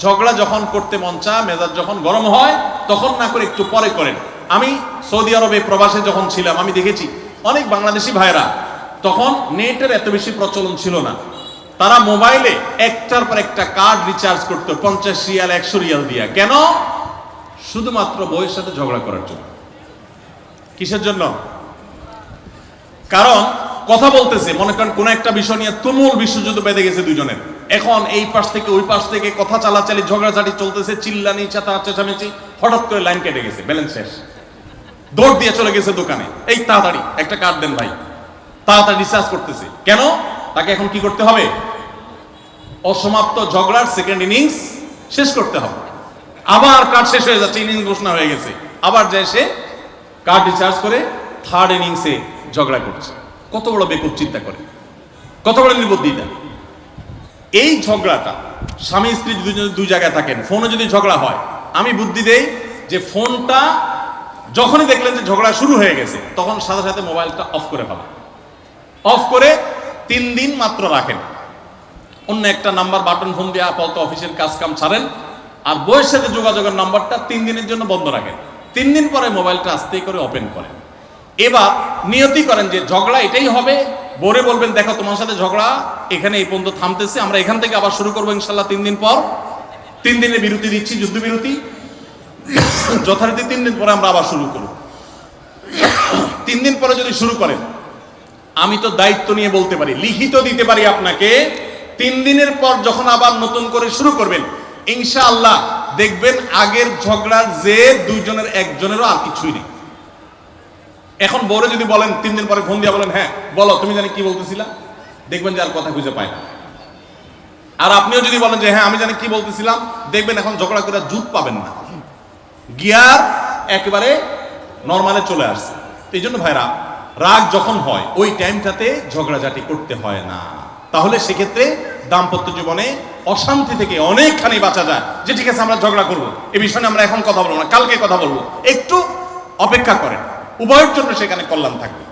ঝগড়া যখন করতে মন চায়, মেজাজ যখন গরম হয়, তখন না করে একটু পরে করেন। আমি সৌদি আরবে প্রবাসে যখন ছিলাম, আমি দেখেছি অনেক বাংলাদেশি ভাইরা তখন নেটের এত বেশি প্রচলন ছিল না। তারা মোবাইলে একটার পর একটা কার্ড রিচার্জ করতো, পঞ্চাশ রিয়াল, একশো রিয়াল দিয়া। কেন? শুধুমাত্র বইয়ের সাথে ঝগড়া করার জন্য। কিসের জন্য? কারণ, কথা বলতেছে, মনে করেন কোন একটা বিষয় নিয়ে তুমুল বিশ্বযুদ্ধ বেঁধে গেছে দুজনের এখন এই পাশ থেকে, ওই পাশ থেকে কথা চালাচালি, ঝগড়াঝাটি চলতেছে, চিল্লানি চাতা চেঁচামেচি। হঠাৎ করে লাইন কেটে গেছে ব্যালেন্স শেষ। দৌড় দিয়ে চলে গেছে দোকানে। এই তাড়াতাড়ি, একটা কার্ড দেন ভাই। তাড়াতাড়ি রিচার্জ করতেছে। কেন? তাকে এখন কি করতে হবে? অসমাপ্ত ঝগড়ার সেকেন্ড ইনিংস শেষ করতে হবে। আবার কার্ড শেষ হয়ে যাচ্ছে ইনিংস ঘোষণা হয়ে গেছে। আবার যায় সে কার্ড রিচার্জ করে থার্ড ইনিংসে ঝগড়া করছে। কত বড় বেকুব চিন্তা করে। কত বড় নির্বুদ্ধিতা এই ঝগড়াটা, স্বামী স্ত্রী যদি দুই জায়গায় থাকেন, ফোনে যদি ঝগড়া হয়, আমি বুদ্ধি দেই যে ফোনটা যখনই দেখলেন যে ঝগড়া শুরু হয়ে গেছে, তখন সাথে সাথে মোবাইলটা অফ করে ফেলা। অফ করে তিন দিন মাত্র রাখেন। অন্য একটা নাম্বার বাটন ফোন দিয়ে আপাতত অফিসের কাজ কাম ছাড়েন, আর বইয়ের সাথে যোগাযোগের নাম্বারটা তিন দিনের জন্য বন্ধ রাখেন। তিন দিন পরে মোবাইলটা আস্তে করে ওপেন করেন। এবার নিয়তি করেন যে ঝগড়া এটাই হবে বোরে বলবেন, দেখো, তোমার সাথে ঝগড়া, এখানে এই পর্যন্ত থামতেছে, আমরা এখান থেকে আবার শুরু করব ইনশাল্লাহ তিন দিন পর। তিন দিনের বিরতি দিচ্ছি যুদ্ধবিরতি যথারীতি তিন দিন পরে আমরা আবার শুরু করব। তিন দিন পরে যদি শুরু করেন, আমি তো দায়িত্ব নিয়ে বলতে পারি, লিখিত দিতে পারি আপনাকে, তিন দিনের পর যখন আবার নতুন করে শুরু করবেন, ইনশাআল্লাহ দেখবেন আগের ঝগড়ার যে দুইজনের একজনেরও আর কিছুই নেই। এখন বড় যদি বলেন, তিন দিন পরে ফোন দিয়ে বলেন হ্যাঁ বলো, তুমি জানি কি বলতেছিলা? দেখবেন যে আর কথা খুঁজে পায় না। আর আপনিও যদি বলেন যে হ্যাঁ আমি জানি কি বলতেছিলাম, দেখবেন এখন ঝগড়া করে জুত পাবেন না। গিয়ার একেবারে নর্মালে চলে আসছে। এই জন্য ভাইরা, রাগ যখন হয়, ওই টাইমটাতে ঝগড়াঝাটি করতে হয় না। তাহলে সেক্ষেত্রে দাম্পত্য জীবনে অশান্তি থেকে অনেকখানি বাঁচা যায় যে, ঠিক আছে, আমরা ঝগড়া করব। এ বিষয়ে আমরা এখন কথা বলব না, কালকে কথা বলব। একটু অপেক্ষা করেন। উভয়ের জন্য সেখানে কল্যাণ থাকবে।